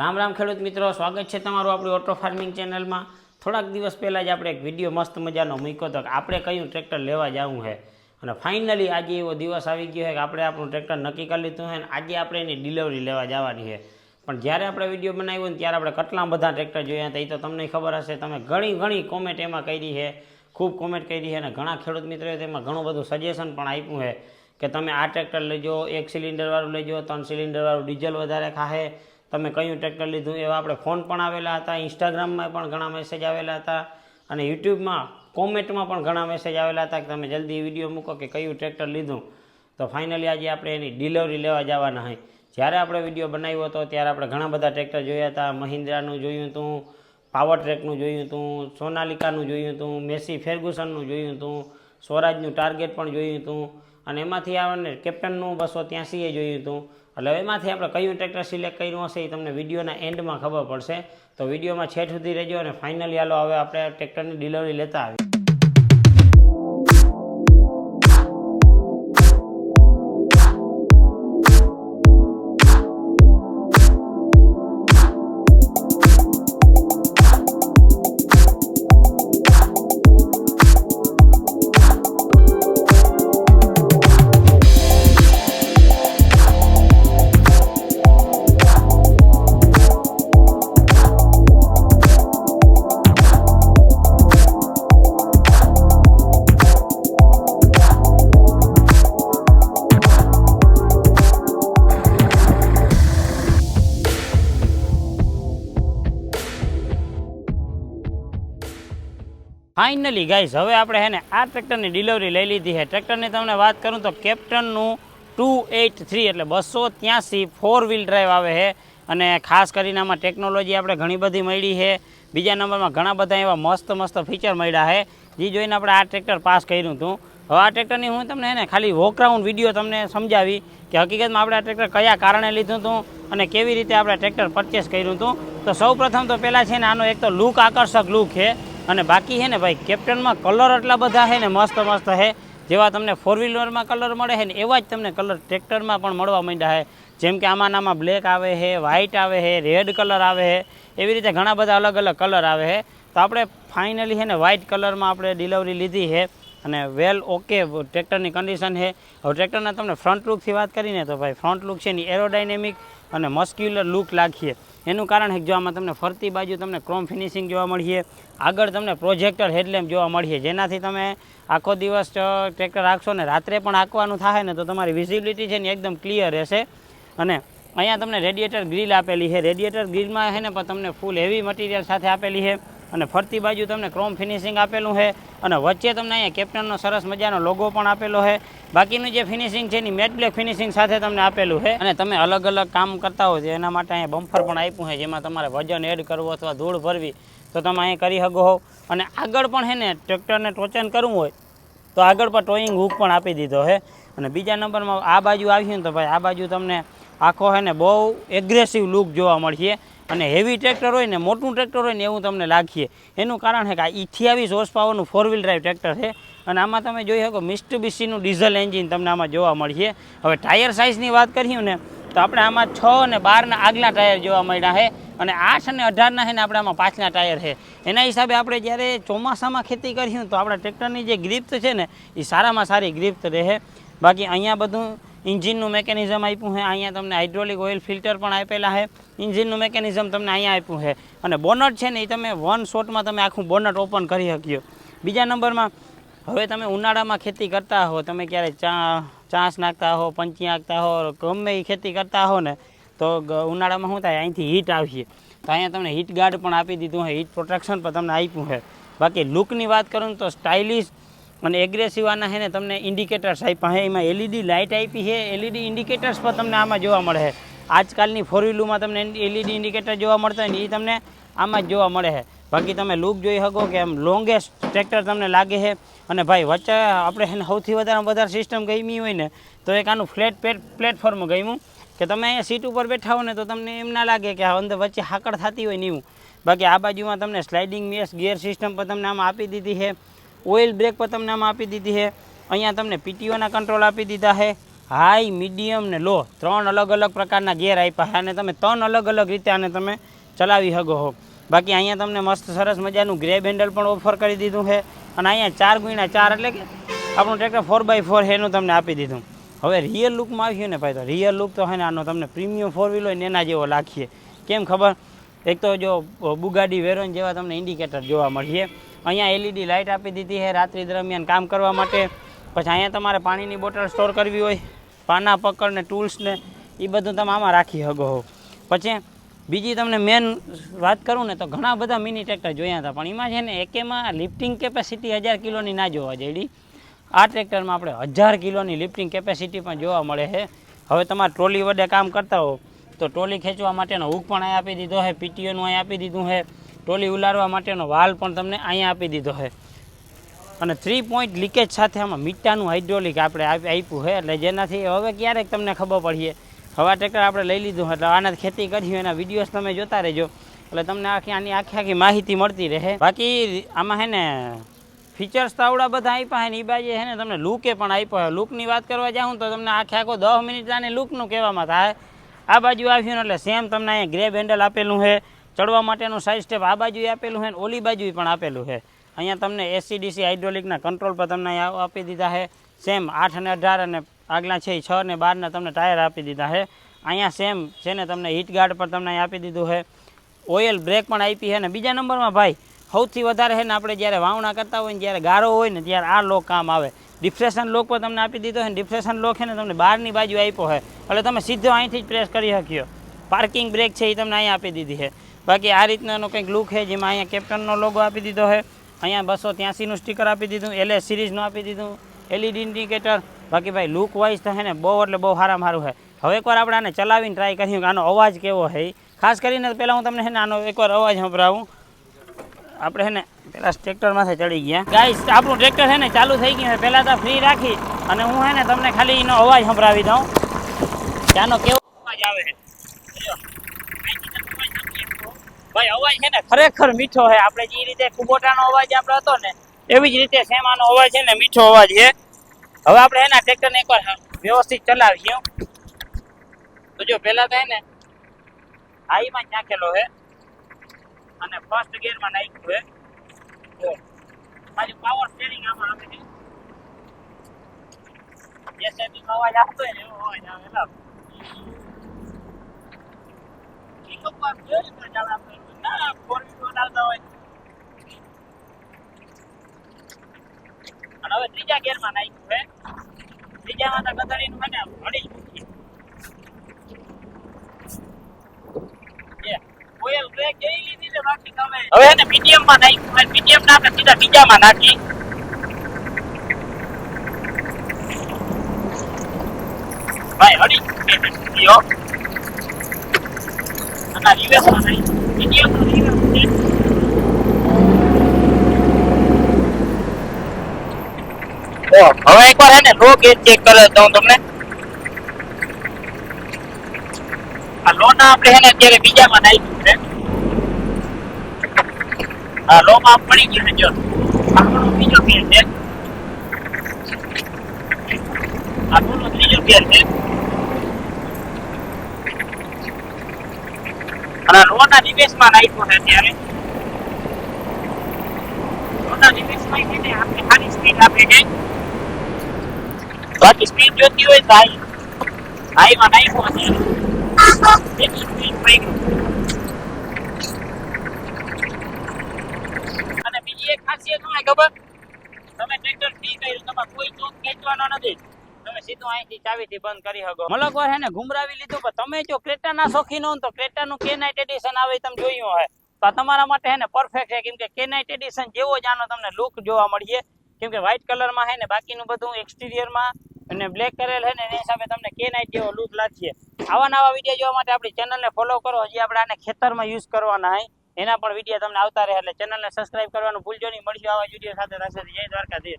રામ રામ ખેડૂત મિત્રો, સ્વાગત છે તમારું આપણી ઓટો ફાર્મિંગ ચેનલમાં. થોડાક દિવસ પહેલાં જ આપણે એક વીડિયો મસ્ત મજાનો મૂક્યો હતો કે આપણે કયું ટ્રેક્ટર લેવા જવું છે? અને ફાઇનલી આજે એવો દિવસ આવી ગયો છે કે આપણે આપણું ટ્રેક્ટર નક્કી કરી લીધું છે અને આજે આપણે એની ડિલિવરી લેવા જવાની છે. પણ જ્યારે આપણે વીડિયો બનાવ્યો ને ત્યારે આપણે કેટલા બધા ટ્રેક્ટર જોયા હતા એ તો તમને ખબર હશે. તમે ઘણી ઘણી કોમેન્ટ એમાં કરી છે, ખૂબ કોમેન્ટ કરી છે અને ઘણા ખેડૂત મિત્રોએ તેમાં ઘણું બધું સજેશન પણ આપ્યું છે કે તમે આ ટ્રેક્ટર લેજો, એક સિલિન્ડરવાળું લેજો, ત્રણ સિલિન્ડરવાળું ડીઝલ વધારે ખાહે તમે કયું ટ્રેક્ટર લીધું? એવા આપણે ફોન પણ આવેલા હતા ઇન્સ્ટાગ્રામમાં પણ ઘણા મેસેજ આવેલા હતા, અને યુટ્યુબમાં કોમેન્ટમાં પણ ઘણા મેસેજ આવેલા હતા કે તમે જલ્દી વીડિયો મૂકો કે કયું ટ્રેક્ટર લીધું. તો ફાઇનલી આજે આપણે એની ડિલિવરી લેવા જવાના હોય જ્યારે આપણે વીડિયો બનાવ્યો હતો, ત્યારે આપણે ઘણા બધા ટ્રેક્ટર જોયા હતા. મહિન્દ્રાનું જોયું હતું પાવર ટ્રેકનું જોયું હતું, સોનાલિકાનું જોયું હતું, મેસી ફેર્ગુસનનું જોયું હતું, સ્વરાજનું ટાર્ગેટ પણ જોયું હતું. અને એમાંથી આપણને કેપ્ટનનું બસો ત્યાંસીએ જોયું હતું. એટલે એમાંથી આપણે કયું ટ્રેક્ટર સિલેક્ટ કર્યું હશે એ તમને વિડીયોના એન્ડમાં ખબર પડશે. તો વિડીયોમાં છેઠ સુધી રહેજો અને ફાઇનલી હાલો, હવે આપણે ટ્રેક્ટરની ડિલિવરી લેતા આવીએ. ફાઇનલી ગાઈઝ હવે આપણે હે ને આ ટ્રેક્ટરની ડિલિવરી લઈ લીધી છે ટ્રેક્ટરની તમને વાત કરું તો કેપ્ટનનું ટુ એઇટ થ્રી એટલે બસો ત્યાંસી ફોર વ્હીલ ડ્રાઈવ આવે છે અને ખાસ કરીને આમાં ટેકનોલોજી આપણે ઘણી બધી મળી છે બીજા નંબરમાં ઘણા બધા એવા મસ્ત મસ્ત ફીચર મળ્યા છે જે જોઈને આપણે આ ટ્રેક્ટર પાસ કર્યું હતું. હવે આ ટ્રેક્ટરની હું તમને એને ખાલી વોકરાઉન્ડ વીડિયો તમને સમજાવી કે હકીકતમાં આપણે આ ટ્રેક્ટર કયા કારણે લીધું હતું અને કેવી રીતે આપણે ટ્રેક્ટર પરચેસ કર્યું હતું. તો સૌ પ્રથમ તો પહેલાં છે ને આનો એક તો લુક આકર્ષક લુક છે અને બાકી છે ને ભાઈ, કેપ્ટનમાં કલર એટલા બધા છે ને, મસ્ત મસ્ત છે. જેવા તમને ફોર વ્હીલરમાં કલર મળે છે ને, એવા જ તમને કલર ટ્રેક્ટરમાં પણ મળવા માંડ્યા છે. જેમ કે આમાં નામાં બ્લેક આવે છે વ્હાઇટ આવે છે રેડ કલર આવે છે. એવી રીતે ઘણા બધા અલગ અલગ કલર આવે છે. તો આપણે ફાઇનલી છે ને વ્હાઇટ કલરમાં આપણે ડિલિવરી લીધી છે. અને વેલ ઓકે, ટ્રેક્ટરની કન્ડિશન છે. હવે ટ્રેક્ટરના તમને ફ્રન્ટ લુકથી વાત કરીને તો ભાઈ ફ્રન્ટ લુક છે એની એરોડાયનેમિક અને મસ્ક્યુલર લુક લાગીએ. એનું કારણ છે જો આમાં તમને ફરતી બાજુ તમને ક્રોમ ફિનિશિંગ જોવા મળીએ, આગળ તમને પ્રોજેક્ટર હેડલેમ્પ જોવા મળીએ. જેનાથી તમે આખો દિવસ ટ્રેક્ટર રાખશો ને રાત્રે પણ આંકવાનું થાય ને તો તમારી વિઝિબિલિટી છે ને એકદમ ક્લિયર રહેશે. અને અહીંયા તમને રેડિએટર ગ્રીલ આપેલી છે. રેડિએટર ગ્રીલમાં છે ને પણ તમને ફૂલ હેવી મટીરિયલ સાથે આપેલી છે. અને ફરતી બાજુ તમને ક્રોમ ફિનિશિંગ આપેલું છે. અને વચ્ચે તમને અહીંયા કેપ્ટનનો સરસ મજાનો લોગો પણ આપેલો છે. બાકીનું જે ફિનિશિંગ છે એની મેટ બ્લેક ફિનિશિંગ સાથે તમને આપેલું છે. અને તમે અલગ અલગ કામ કરતા હોય તો એના માટે અહીંયા બમ્ફર પણ આપ્યું છે, જેમાં તમારે વજન એડ કરવું અથવા ધૂળ ભરવી, તો તમે અહીંયા કરી શકો હો અને આગળ પણ છે ને ટ્રેક્ટરને ટોચન કરવું હોય, તો આગળ પણ ટોઈંગ હુક પણ આપી દીધો છે. અને બીજા નંબરમાં આ બાજુ આવ્યું ને, તો ભાઈ આ બાજુ તમને આખો છે ને બહુ એગ્રેસિવ લુક જોવા મળશે. અને હેવી ટ્રેક્ટર હોય ને, મોટું ટ્રેક્ટર હોય ને, એવું તમને લાગીએ. એનું કારણ છે કે આ ઇથિયાવીસ હોર્સ પાવરનું ફોર વ્હીલ ડ્રાઈવ ટ્રેક્ટર છે. અને આમાં તમે જોઈ શકો મિસ્ટબીસીનું ડીઝલ એન્જિન તમને આમાં જોવા મળશે. હવે ટાયર સાઇઝની વાત કરીએ ને, તો આપણે આમાં છ અને બારના આગલા ટાયર જોવા મળ્યા છે. અને આઠ અને અઢારના છે ને, આપણે આમાં પાછલા ટાયર છે. એના હિસાબે આપણે જ્યારે ચોમાસામાં ખેતી કરીશું તો આપણા ટ્રેક્ટરની જે ગ્રીપ્ત છે ને, એ સારામાં સારી ગ્રીપ્ત રહે. બાકી અહીંયા બધું ઇન્જિનનું મેકેનિઝમ આપ્યું છે. અહીંયા તમને હાઇડ્રોલિક ઓઇલ ફિલ્ટર પણ આપેલા છે. ઇન્જિનનું મેકેનિઝમ તમને અહીંયા આપ્યું છે. અને બોનટ છે ને એ તમે વન શોટમાં તમે આખું બોનટ ઓપન કરી શક્યો બીજા નંબરમાં, હવે તમે ઉનાળામાં ખેતી કરતા હો, તમે ક્યારેય ચા, ચાંસ નાખતા હો, પંચી નાખતા હો, ગમે એ ખેતી કરતા હો ને, તો ઉનાળામાં શું થાય? અહીંથી હીટ આવશે. તો અહીંયા તમને હીટ ગાર્ડ પણ આપી દીધું છે. હીટ પ્રોટેક્શન પણ તમને આપ્યું છે. બાકી લુકની વાત કરું તો સ્ટાઇલિશ અને એગ્રેસિવ આના છે ને તમને ઇન્ડિકેટર્સ આપ્યા છે એમાં એલઈડી લાઇટ આપી છે એલઈડી ઇન્ડિકેટર્સ પણ તમને આમાં જોવા મળે છે આજકાલની ફોર વ્હીલુમાં તમને એલઈડી ઇન્ડિકેટર જોવા મળતા હોય ને એ તમને આમાં જ જોવા મળે છે બાકી તમે લુક જોઈ શકો કે આમ લોંગેસ્ટ ટ્રેક્ટર તમને લાગે છે અને ભાઈ વચ્ચે આપણે એને સૌથી વધારે વધારે સિસ્ટમ ગમી હોય ને તો એક આનું ફ્લેટ પ્લેટફોર્મ ગમ્યું. કે તમે સીટ ઉપર બેઠા હો ને તો તમને એમ ના લાગે કે અંદર વચ્ચે હાકડ થતી હોય ને એવું. બાકી આ બાજુમાં તમને સ્લાઇડિંગ મેસ ગિયર સિસ્ટમ પણ તમને આમાં આપી દીધી છે ઓઇલ બ્રેક પણ તમને આમાં આપી દીધી છે. અહીંયા તમને પીટીઓના કંટ્રોલ આપી દીધા છે. હાઈ, મીડિયમ ને લો. ત્રણ અલગ અલગ પ્રકારના ગેર આપ્યા છે અને તમે ત્રણ અલગ અલગ રીતે આને તમે ચલાવી શકો હો બાકી અહીંયા તમને મસ્ત સરસ મજાનું ગ્રેબ હેન્ડલ પણ ઓફર કરી દીધું છે. અને અહીંયા ચાર ગુણ્યા ચાર એટલે કે આપણું ટ્રેક્ટર ફોર બાય ફોર એનું તમને આપી દીધું. હવે રિયલ લુકમાં આવ્યું ને ભાઈ, તો રિયલ લુક તો છે ને આનો તમને પ્રીમિયમ ફોર વ્હીલ હોય ને એના જેવો લાગીએ કેમ ખબર? એક તો જો બુગાડી વેરોન જેવા તમને ઇન્ડિકેટર જોવા મળીએ અહીંયા એલઈડી લાઇટ આપી દીધી છે રાત્રિ દરમિયાન કામ કરવા માટે. પછી અહીંયા તમારે પાણીની બોટલ સ્ટોર કરવી હોય, પાના પકડ ને ટૂલ્સ ને એ બધું તમે આમાં રાખી શકો હો પછી બીજી તમને મેન વાત કરું ને તો ઘણા બધા મિની ટ્રેક્ટર જોયા હતા, પણ એમાં છે ને એકેમાં લિફ્ટિંગ કેપેસિટી હજાર કિલોની ના જોવા જઈડી આ ટ્રેક્ટરમાં આપણે હજાર કિલોની લિફ્ટિંગ કેપેસિટી પણ જોવા મળે છે. હવે તમારે ટ્રોલી વડે કામ કરતા હો, તો ટ્રોલી ખેંચવા માટેનો હુક પણ અહીં આપી દીધો છે પીટીઓનું અહીં આપી દીધું છે. ટ્રોલી ઉલારવા માટેનો વાલ પણ તમને અહીંયા આપી દીધો છે. અને થ્રી પોઈન્ટ લીકેજ સાથે આમાં મીઠાનું હાઇડ્રોલિક આપણે આપ- આપ્યું છે. એટલે જેનાથી હવે ક્યારેક તમને ખબર પડીએ હવા ટ્રેક્ટર આપણે લઈ લીધું એટલે આના ખેતી કરી એના વિડીયોઝ તમે જોતા રહેજો. એટલે તમને આખી, આની આખી આખી માહિતી મળતી રહે. બાકી આમાં છે ને ફીચર્સ તો આવડા બધા આપ્યા છે ને એ બાજુ છે ને તમને લુકે પણ આપ્યો છે. લુકની વાત કરવા જાઉં તો તમને આખે આખો દસ મિનિટ આને લુકનું કહેવામાં થાય. આ બાજુ આવ્યું ને એટલે સેમ તમને અહીંયા ગ્રેબ હેન્ડલ આપેલું છે. ચડવા માટેનું સાઇઝ સ્ટેપ આ બાજુ આપેલું છે ને ઓલી બાજુ પણ આપેલું છે. અહીંયા તમને એસીડીસી હાઇડ્રોલિકના કંટ્રોલ પર તમને આપી દીધા છે. સેમ આઠ અને અઢાર અને આગલા છે છ અને બારના તમને ટાયર આપી દીધા છે. અહીંયા સેમ છે ને તમને હીટગાર્ડ પર તમને આપી દીધું છે. ઓઇલ બ્રેક પણ આપી છે ને બીજા નંબરમાં ભાઈ, સૌથી વધારે છે ને આપણે જ્યારે વાવણા કરતા હોય ને જ્યારે ગારો હોય ને ત્યારે આ લોક કામ આવે. ડિફ્રેશન લોક પર તમને આપી દીધો છે ને ડિફ્રેશન લોક છે ને તમને બહારની બાજુ આપ્યો છે. એટલે તમે સીધો અહીંથી જ પ્રેસ કરી શક્યો પાર્કિંગ બ્રેક છે એ તમને અહીંયા આપી દીધી છે. બાકી આ રીતનાનો કંઈક લુક છે જેમાં અહીંયા કેપ્ટનનો લોગો આપી દીધો છે. અહીંયા બસો ત્યાંસીનું સ્ટીકર આપી દીધું એલએસ સિરીઝનું આપી દીધું એલઈડી ઇન્ડિકેટર બાકી ભાઈ લુક વાઇઝ તો છે ને બહુ એટલે બહુ સારામાં સારું છે. હવે એકવાર આપણે આને ચલાવીને ટ્રાય કર્યું કે આનો અવાજ કેવો છે ખાસ કરીને પહેલાં હું તમને છે ને આનો એકવાર અવાજ સંભળાવું. આપણે છે ને પેલા ટ્રેક્ટરમાંથી ચડી ગયા. ગાઈસ આપણું ટ્રેક્ટર છે ને ચાલુ થઈ ગયું છે. પહેલાં તો ફ્રી રાખી અને હું છે ને તમને ખાલી એનો અવાજ સંભળાવી દઉં. આનો કેવો અવાજ આવે છે જો. અહીંથી તમે અવાજ સાંભળી શકો. ભાઈ, અવાજ છે ને ખરેખર મીઠો છે. આપણે જે રીતે કુબોટાનો અવાજ આપણે હતો ને, એવી જ રીતે સેમાનો અવાજ છે ને, મીઠો અવાજ છે. હવે આપણે એના ટ્રેક્ટરને એકવાર વ્યવસ્થિત ચલાવીએ. તો જો, પહેલા તો ને, હાઈમાં જ નાખેલો છે અને ફર્સ્ટ ગિયરમાં નાખ્યું છે. જો પાછું પાવર સ્ટેરિંગ આમાં આવે છે. જે સેટિંગ અવાજ આવતો હોય ને, એવો અવાજ આવે લા પિકઅપમાં કેવી રીતે ચાલે આપણે? ના ફોર વ્હીલ આવતા હોય અને હવે ત્રીજા ગિયરમાં નાખ્યું છે ત્રીજામાં તો ગધડીનું છે ને હળી તમે હવે એને મીડિયમમાં નાખ્યું. મીડિયમ ના આપણે સીધા બીજામાં નાખી. ભાઈ હળી જ મૂકીએ લ્યો અને રિવર્સમાં નાખ્યું મીડિયમનું રિવર્સ છે ઓ, હવે એકવાર હે ને લો ગેજ ચેક કરે દઉં તમને. આ લોના આપણે હે ને અત્યારે બીજામાં નાખ્યું છે. આ લોમાં પડી ગયું છે જો. આપણો બીજો ફેર છે. આ લોનો ત્રીજો ફેર છે. અને રોના નિવેશમાં નાખ્યો છે અત્યારે. લોના નિવેશમાં એટલે આપણે ખાલી સ્પીડ આપે છે. બાકી સ્પીડ જોતી હોય તો હાઈ હાઈમાં નાખ્યો સ્પીડ થઈ અને બીજી એક ખાસિયત શું ખબર? તમે ટ્રેક્ટર ફ્રી કર્યું, તમારે કોઈ ચોક ખેંચવાનો નથી. તમે સીધું અહીંથી ચાવીથી બંધ કરી શકો. મલકવાર હે ને ગુમરાવી લીધું, પણ તમે જો ક્રેટાના શોખીન હો તો ક્રેટાનું કે નાઇટ એડિશન આવે તમે જોયું હોય. તો તમારા માટે હે પરફેક્ટ છે, કેમ કે નાઇટ એડિશન જેવો જ આનો તમને લુક જોવા મળીએ. કેમ કે કલરમાં હે ને બાકીનું બધું એક્સટિરિયરમાં અને બ્લેક કરેલ છે ને એની હિસાબે તમને કે નાઇટ જેવો લુક લાગશે. આવા નવા વીડિયો જોવા માટે આપણી ચેનલને ફોલો કરો. હજી આપણે આને ખેતરમાં યુઝ કરવાના હોય એના પણ વીડિયો તમને આવતા રહે, એટલે ચેનલને સબસ્ક્રાઇબ કરવાનું ભૂલજો નહીં. મળશું આવા વીડિયો સાથે. જય દ્વારકાધીશ.